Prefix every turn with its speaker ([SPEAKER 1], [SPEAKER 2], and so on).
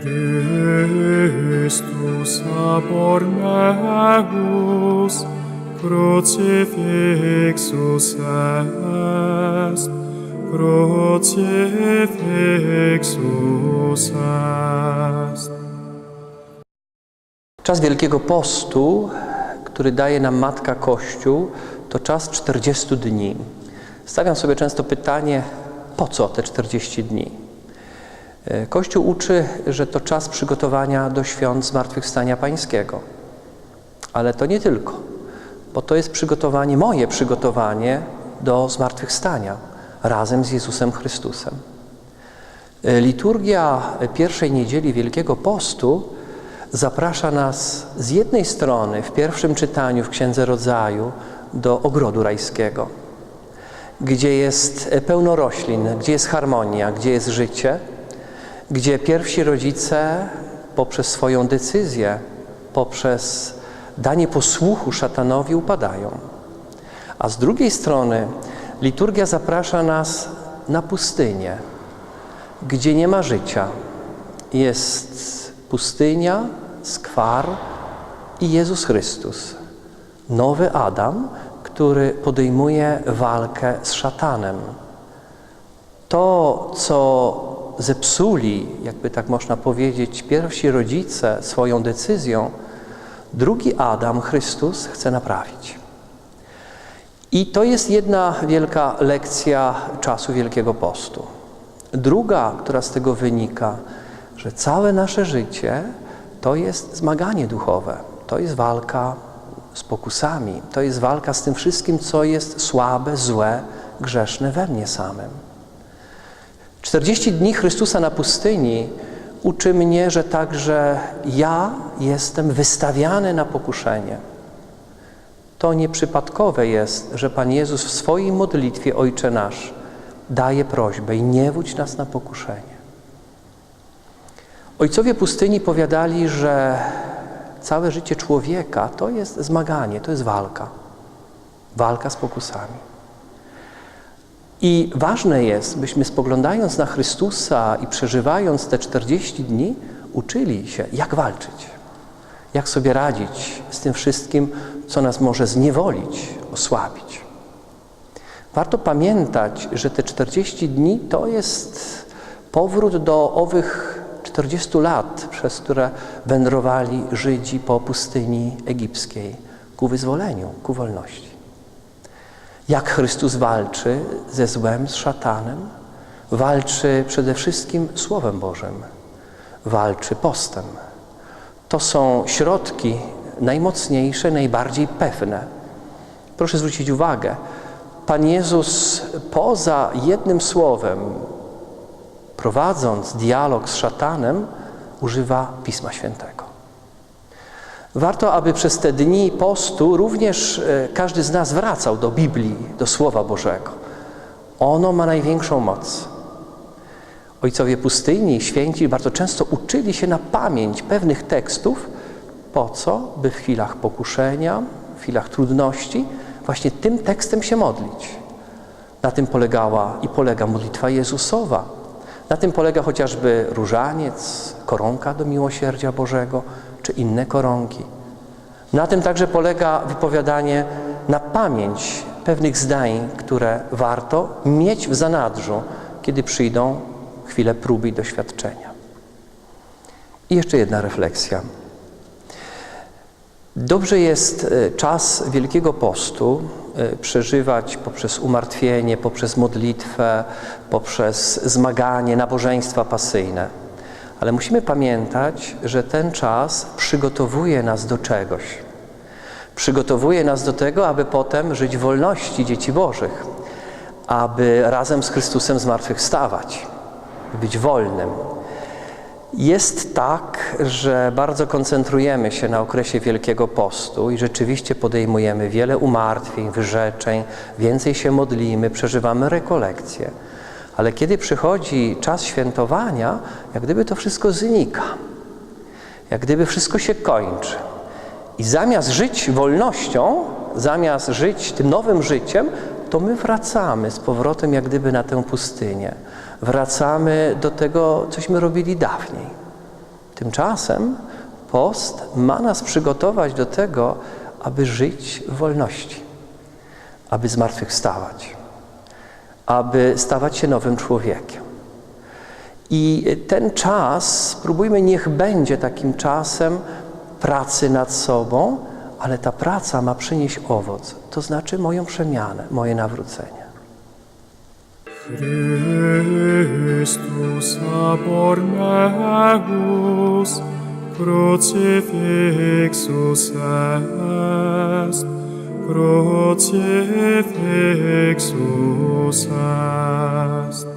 [SPEAKER 1] Christus abor meus crucifixus est, crucifixus est.
[SPEAKER 2] Czas Wielkiego Postu, który daje nam Matka Kościół, to czas 40 dni. Stawiam sobie często pytanie, po co te 40 dni? E, Kościół uczy, że to czas przygotowania do świąt Zmartwychwstania Pańskiego. Ale to nie tylko, bo to jest przygotowanie, moje przygotowanie do Zmartwychwstania razem z Jezusem Chrystusem. E, Liturgia pierwszej niedzieli Wielkiego Postu zaprasza nas z jednej strony w pierwszym czytaniu w Księdze Rodzaju do ogrodu rajskiego, gdzie jest pełno roślin, gdzie jest harmonia, gdzie jest życie, gdzie pierwsi rodzice poprzez swoją decyzję, poprzez danie posłuchu szatanowi upadają. A z drugiej strony liturgia zaprasza nas na pustynię, gdzie nie ma życia. Jest pustynia, skwar i Jezus Chrystus. Nowy Adam, który podejmuje walkę z szatanem. To, co zepsuli, jakby tak można powiedzieć, pierwsi rodzice swoją decyzją, drugi Adam, Chrystus, chce naprawić. I to jest jedna wielka lekcja czasu Wielkiego Postu. Druga, która z tego wynika, że całe nasze życie to jest zmaganie duchowe, to jest walka z pokusami, to jest walka z tym wszystkim, co jest słabe, złe, grzeszne we mnie samym. 40 dni Chrystusa na pustyni uczy mnie, że także ja jestem wystawiany na pokuszenie. To nieprzypadkowe jest, że Pan Jezus w swojej modlitwie Ojcze Nasz daje prośbę i nie wódź nas na pokuszenie. Ojcowie pustyni powiadali, że całe życie człowieka to jest zmaganie, to jest walka. Walka z pokusami. I ważne jest, byśmy spoglądając na Chrystusa i przeżywając te 40 dni, uczyli się, jak walczyć, jak sobie radzić z tym wszystkim, co nas może zniewolić, osłabić. Warto pamiętać, że te 40 dni to jest powrót do owych 40 lat, przez które wędrowali Żydzi po pustyni egipskiej ku wyzwoleniu, ku wolności. Jak Chrystus walczy ze złem, z szatanem? Walczy przede wszystkim Słowem Bożym, walczy postem. To są środki najmocniejsze, najbardziej pewne. Proszę zwrócić uwagę, Pan Jezus poza jednym słowem, prowadząc dialog z szatanem, używa Pisma Świętego. Warto, aby przez te dni postu również e, każdy z nas wracał do Biblii, do Słowa Bożego. Ono ma największą moc. Ojcowie pustyni, święci bardzo często uczyli się na pamięć pewnych tekstów, po co? By w chwilach pokuszenia, w chwilach trudności, właśnie tym tekstem się modlić. Na tym polegała i polega modlitwa Jezusowa. Na tym polega chociażby różaniec, koronka do miłosierdzia Bożego, czy inne koronki. Na tym także polega wypowiadanie na pamięć pewnych zdań, które warto mieć w zanadrzu, kiedy przyjdą chwile próby i doświadczenia. I jeszcze jedna refleksja. Dobrze jest e, czas Wielkiego Postu przeżywać poprzez umartwienie, poprzez modlitwę, poprzez zmaganie, nabożeństwa pasyjne. Ale musimy pamiętać, że ten czas przygotowuje nas do czegoś. Przygotowuje nas do tego, aby potem żyć w wolności dzieci Bożych, aby razem z Chrystusem zmartwychwstawać, być wolnym. Jest tak, że bardzo koncentrujemy się na okresie Wielkiego Postu i rzeczywiście podejmujemy wiele umartwień, wyrzeczeń, więcej się modlimy, przeżywamy rekolekcje. Ale kiedy przychodzi czas świętowania, jak gdyby to wszystko znika. Jak gdyby wszystko się kończy. I zamiast żyć wolnością, zamiast żyć tym nowym życiem, to my wracamy z powrotem jak gdyby na tę pustynię. Wracamy do tego, cośmy robili dawniej. Tymczasem post ma nas przygotować do tego, aby żyć w wolności, aby zmartwychwstawać, aby stawać się nowym człowiekiem. I ten czas, spróbujmy, niech będzie takim czasem pracy nad sobą, ale ta praca ma przynieść owoc, to znaczy moją przemianę, moje nawrócenie.
[SPEAKER 1] Christus abor meus, crucifixus est, crucifixus est.